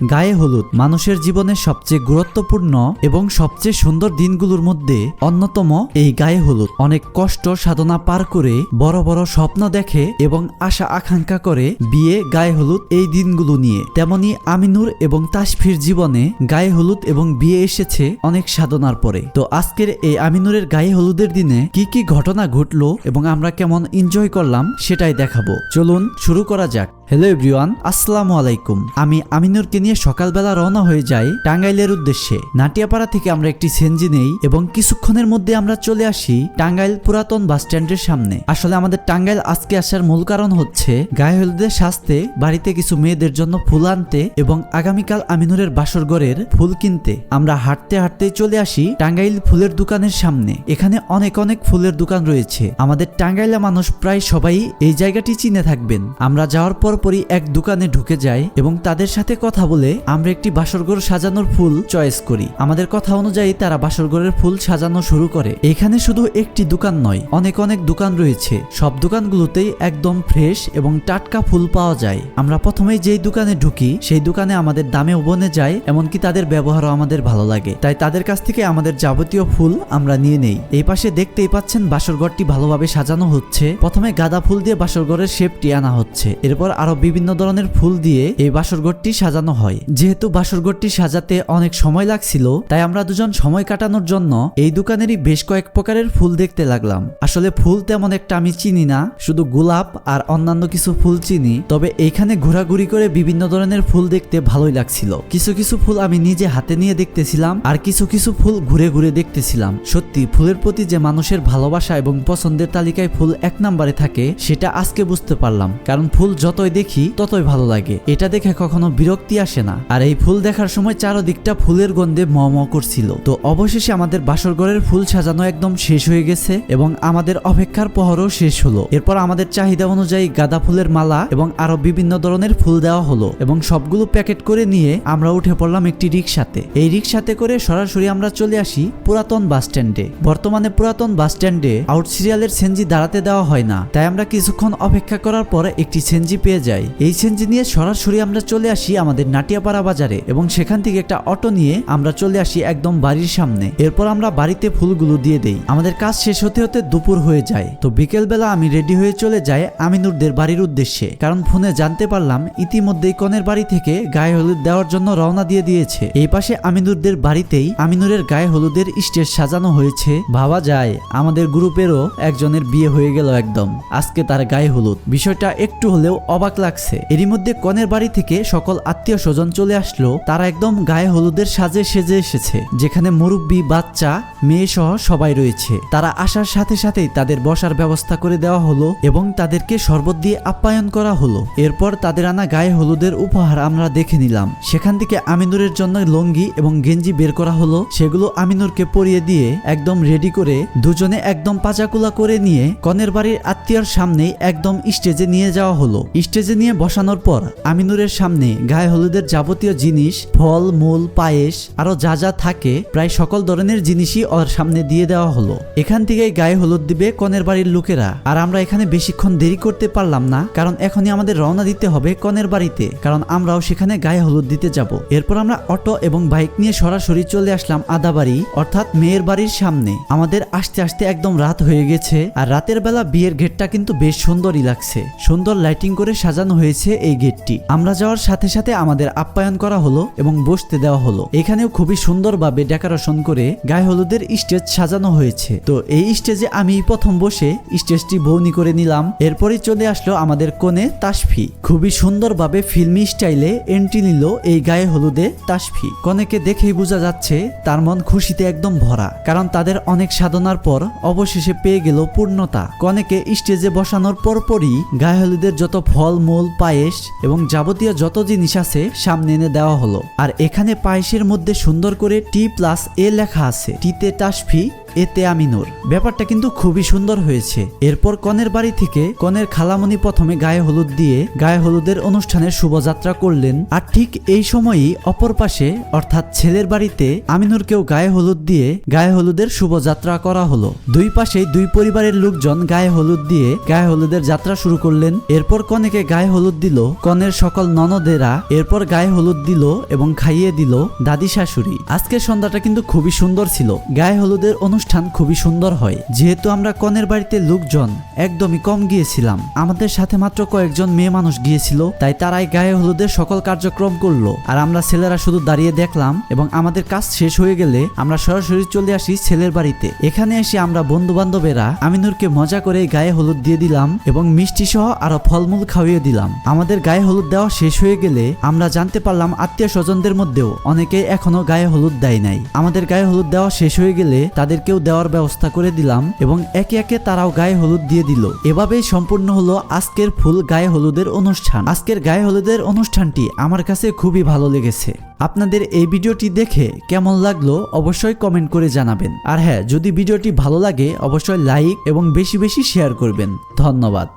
গায়ে হলুদ মানুষের জীবনের সবচেয়ে গুরুত্বপূর্ণ এবং সবচেয়ে সুন্দর দিনগুলোর মধ্যে অন্যতম এই গায়ে হলুদ। অনেক কষ্ট সাধনা পার করে বড় বড় স্বপ্ন দেখে এবং আশা আকাঙ্ক্ষা করে বিয়ে গায়ে হলুদ এই দিনগুলো নিয়ে। তেমনি আমিনুর এবং তাসফির জীবনে গায়ে হলুদ এবং বিয়ে এসেছে অনেক সাধনার পরে। তো আজকের এই আমিনুরের গায়ে হলুদের দিনে কি কি ঘটনা ঘটলো এবং আমরা কেমন এনজয় করলাম সেটাই দেখাবো। চলুন শুরু করা যাক। হ্যালো এভরিওয়ান আসসালামু আলাইকুম। আমি আমিনুরকে নিয়ে সকালবেলা রওনা হয়ে যাই টাঙ্গাইলের উদ্দেশ্যে। নাটিয়াপাড়া থেকে আমরা একটি সেনজি নেই এবং কিছুক্ষণের মধ্যে আমরা চলে আসি টাঙ্গাইল পুরাতন বাস স্ট্যান্ডের সামনে। আসলে আমাদের টাঙ্গাইল আজকে আসার মূল কারণ হচ্ছে গায়ে হলুদের সাজতে, বাড়িতে কিছু মেয়েদের জন্য ফুল আনতে এবং আগামীকাল আমিনুরের বাসর ঘরের ফুল কিনতে। আমরা হাঁটতে হাঁটতে চলে আসি টাঙ্গাইল ফুলের দোকানের সামনে। এখানে অনেক অনেক ফুলের দোকান রয়েছে। আমাদের টাঙ্গাইলা মানুষ প্রায় সবাই এই জায়গাটি চিনে থাকবেন। আমরা যাওয়ার পরপরই এক দোকানে ঢুকে যাই এবং তাদের সাথে কথা আমরা একটি বাসরঘর সাজানোর ফুল চয়েস করি। আমাদের কথা অনুযায়ী তারা বাসরঘরের ফুল সাজানো শুরু করে। এখানে শুধু একটি দোকান নয়, অনেক অনেক দোকান রয়েছে। সব দোকানগুলোতেই একদম ফ্রেশ এবং টাটকা ফুল পাওয়া যায়। আমরা প্রথমেই যেই দোকানে ঢুকি, সেই দোকানে আমাদের দামেও বনে যায়, এমনকি তাদের ব্যবহারও আমাদের ভালো লাগে। তাই তাদের কাছ থেকে আমাদের যাবতীয় ফুল আমরা নিয়ে নেই। এই পাশে দেখতেই পাচ্ছেন বাসরঘরটি ভালোভাবে সাজানো হচ্ছে। প্রথমে গাঁদা ফুল দিয়ে বাসরঘরের শেপটি আনা হচ্ছে। এরপর আরও বিভিন্ন ধরনের ফুল দিয়ে এই বাসরঘরটি সাজানো হয়। যেহেতু বাসরঘরটি সাজাতে অনেক সময় লাগছিল, তাই আমরা দুজন সময় কাটানোর জন্য এই দোকানেরই বেশ কয়েক প্রকারের ফুল দেখতে লাগলাম। আসলে ফুল তেমন একটা আমি চিনি না, শুধু গোলাপ আর অন্যান্য কিছু ফুল চিনি, তবে এখানে ঘোরাঘুরি করে বিভিন্ন ধরনের ফুল দেখতে ভালোই লাগছিল। কিছু কিছু ফুল আমি নিজে হাতে নিয়ে দেখতেছিলাম, আর কিছু কিছু ফুল ঘুরে ঘুরে দেখতেছিলাম। সত্যি, ফুলের প্রতি যে মানুষের ভালোবাসা এবং পছন্দের তালিকায় ফুল এক নম্বরে থাকে, সেটা আজকে বুঝতে পারলাম। কারণ ফুল যতই দেখি, ততই ভালো লাগে। এটা দেখে কখনো বিরক্তি আসে না। আর এই ফুল দেখার সময় চারদিকটা ফুলের গন্ধে ম ম করছিল। তো অবশেষে আমাদের বাসর ঘরের ফুল সাজানো একদম শেষ হয়ে গেছে এবং আমাদের অপেক্ষার পহরও শেষ হলো। এরপর আমাদের চাহিদা অনুযায়ী গাঁদা ফুলের মালা এবং আরও বিভিন্ন ধরনের ফুল দেওয়া হলো এবং সবগুলো প্যাকেট করে নিয়ে আমরা উঠে পড়লাম একটি রিক্সাতে এই রিক্সাতে করে সরাসরি আমরা চলে আসি পুরাতন বাস স্ট্যান্ডে। বর্তমানে পুরাতন বাস স্ট্যান্ডে আউট সিরিয়ালের সেনজি দাঁড়াতে দেওয়া হয় না, তাই আমরা কিছুক্ষণ অপেক্ষা করার পর একটি সেনজি পেয়ে যাই। এই সেনজি নিয়ে সরাসরি আমরা চলে আসি আমাদের নাটিয়াপাড়া বাজারে এবং সেখান থেকে একটা অটো নিয়ে আমরা চলে আসি একদম বাড়ির সামনে। এরপর আমরা বাড়িতে ফুলগুলো দিয়ে দেই। আমাদের কাজ শেষ হতে হতে দুপুর হয়ে যায়। তো বিকেলবেলা আমি রেডি হয়ে চলে যাই আমিনুরদের বাড়ির উদ্দেশ্যে। কারণ ফোনে জানতে পারলাম ইতিমধ্যেই কনের বাড়ি থেকে গায়ে হলুদ দেওয়ার জন্য রওনা দিয়ে দিয়েছে। এই পাশে আমিনুরদের বাড়িতেই আমিনুরের গায়ে হলুদের স্টেজ সাজানো হয়েছে। ভাবা যায় আমাদের গ্রুপেরও একজনের বিয়ে হয়ে গেল একদম। আজকে তার গায়ে হলুদ। বিষয়টা একটু হলেও অবাক লাগছে। এরই মধ্যে কনের বাড়ি থেকে সকল আত্মীয় স্বজন চলে আসলো। তারা একদম গায়ে হলুদের সাজে সেজে এসেছে, যেখানে মুরব্বী, বাচ্চা, মেয়ে সহ সবাই রয়েছে। তারা আসার সাথে সাথেই তাদের বসার ব্যবস্থা করে দেওয়া হলো এবং তাদেরকে শরবত দিয়ে আপ্যায়ন করা হলো। এরপর তাদের আনা গায়ে হলুদের উপহার আমরা দেখে নিলাম। সেখান থেকে আমিনুরের জন্য লঙ্গি এবং গেঞ্জি বের করা হলো। সেগুলো আমিনুরকে পরিয়ে দিয়ে একদম রেডি করে দুজনে একদম পাচাকুলা করে নিয়ে কনের বাড়ির আত্মীয়র সামনেই একদম স্টেজে নিয়ে যাওয়া হলো। স্টেজে নিয়ে বসানোর পর আমিনুরের সামনে গায়ে হলুদের যাবতীয় জিনিস, ফল, মূল, পায়েস, আরও যা যা থাকে, প্রায় সকল ধরনের জিনিসই ওর সামনে দিয়ে দেওয়া হলো। এখান থেকেই গায়ে হলুদ দিবে কনের বাড়ির লোকেরা। আর আমরা এখানে বেশিক্ষণ দেরি করতে পারলাম না, কারণ এখনই আমাদের রওনা দিতে হবে কনের বাড়িতে, কারণ আমরাও সেখানে গায়ে হলুদ দিতে যাব। এরপর আমরা অটো এবং বাইক নিয়ে সরাসরি চলে আসলাম আদাবাড়ি অর্থাৎ মেয়ের বাড়ির সামনে। আমাদের আসতে আসতে একদম রাত হয়ে গেছে, আর রাতের বেলা বিয়ের গেটটা কিন্তু বেশ সুন্দরই লাগছে। সুন্দর লাইটিং করে সাজানো হয়েছে এই গেটটি। আমরা যাওয়ার সাথে সাথে আমাদের আপ্যায়ন করা হলো এবং বসতে দেওয়া হলো। এখানেও খুবই সুন্দরভাবে ডেকোরেশন করে গায়ে হলুদের স্টেজ সাজানো হয়েছে। তো এই স্টেজে আমি প্রথম বসে স্টেজটি বৌনি করে নিলাম। এরপরে চলে আসলো আমাদের কোণে তাসফি। খুবই সুন্দরভাবে ফিল্মি স্টাইলে এন্ট্রি নিল এই গায়ে হলুদে তাসফি। কনেকে দেখেই বোঝা যাচ্ছে তার মন খুশিতে একদম ভরা, কারণ তাদের অনেক সাধনার পর অবশেষে পেয়ে গেল পূর্ণতা। কনেকে স্টেজে বসানোর পরপরই গায়ে হলুদের যত ফল, মূল, পায়েস এবং যাবতীয় যত জিনিস আছে সামনে এনে দেওয়া হলো। আর এখানে পায়েসের মধ্যে সুন্দর করে টি প্লাস এ লেখা আছে। টিতে তাসফি এতে আমিনুর। ব্যাপারটা কিন্তু খুবই সুন্দর হয়েছে। এরপর কনের বাড়ি থেকে কনের খালামণি প্রথমে গায়ে হলুদ দিয়ে গায়ে হলুদের অনুষ্ঠানের শুভযাত্রা করলেন আর ঠিক এই সময়ই অপর পাশে, অর্থাৎ ছেলের বাড়িতে, আমিনুরকেও গায়ে হলুদ দিয়ে গায়ে হলুদের শুভযাত্রা করা হলো। দুই পাশেই দুই পরিবারের লোকজন গায়ে হলুদ দিয়ে গায়ে হলুদের যাত্রা শুরু করলেন। এরপর কনেকে গায়ে হলুদ দিল, কনের সকল ননদেরা এরপর গায়ে হলুদ দিল এবং খাইয়ে দিল দাদি শাশুড়ি। আজকের সন্ধ্যাটা কিন্তু খুবই সুন্দর ছিল। গায়ে হলুদের অনুষ্ঠান খুবই সুন্দর হয়। যেহেতু আমরা কনের বাড়িতে লোকজন একদমই কম গিয়েছিলাম। আমাদের সাথে মাত্র কয়েকজন মেয়ে মানুষ গিয়েছিল, তাই তারাই গায়ে হলুদের সকল কার্যক্রম করল। আর আমরা ছেলেরা শুধু দাঁড়িয়ে দেখলাম এবং আমাদের কাজ শেষ হয়ে গেলে আমরা সরাসরি চলে আসি ছেলের বাড়িতে। এখানে এসে আমরা বন্ধু বান্ধবেরা আমিনুরকে মজা করে গায়ে হলুদ দিয়ে দিলাম এবং মিষ্টি সহ আরও ফলমূল খাওয়িয়ে দিলাম। আমাদের গায়ে হলুদ দেওয়া শেষ হয়ে গেলে আমরা জানতে পারলাম আত্মীয় স্বজনদের মধ্যেও অনেকে এখনও গায়ে হলুদ দেয় নাই। আমাদের গায়ে হলুদ দেওয়া শেষ হয়ে গেলে তাদেরকেও দেওয়ার ব্যবস্থা করে দিলাম এবং একে একে তারাও গায়ে হলুদ দিয়ে দিল। এভাবেই সম্পূর্ণ হলো আজকের ফুল গায়ে হলুদের অনুষ্ঠান। আজকের গায়ে হলুদের অনুষ্ঠানটি আমার কাছে খুবই ভালো লেগেছে। আপনাদের এই ভিডিওটি দেখে কেমন লাগল অবশ্যই কমেন্ট করে জানাবেন। আর হ্যাঁ যদি ভিডিওটি ভালো লাগে, অবশ্যই লাইক এবং বেশি বেশি শেয়ার করবেন। ধন্যবাদ।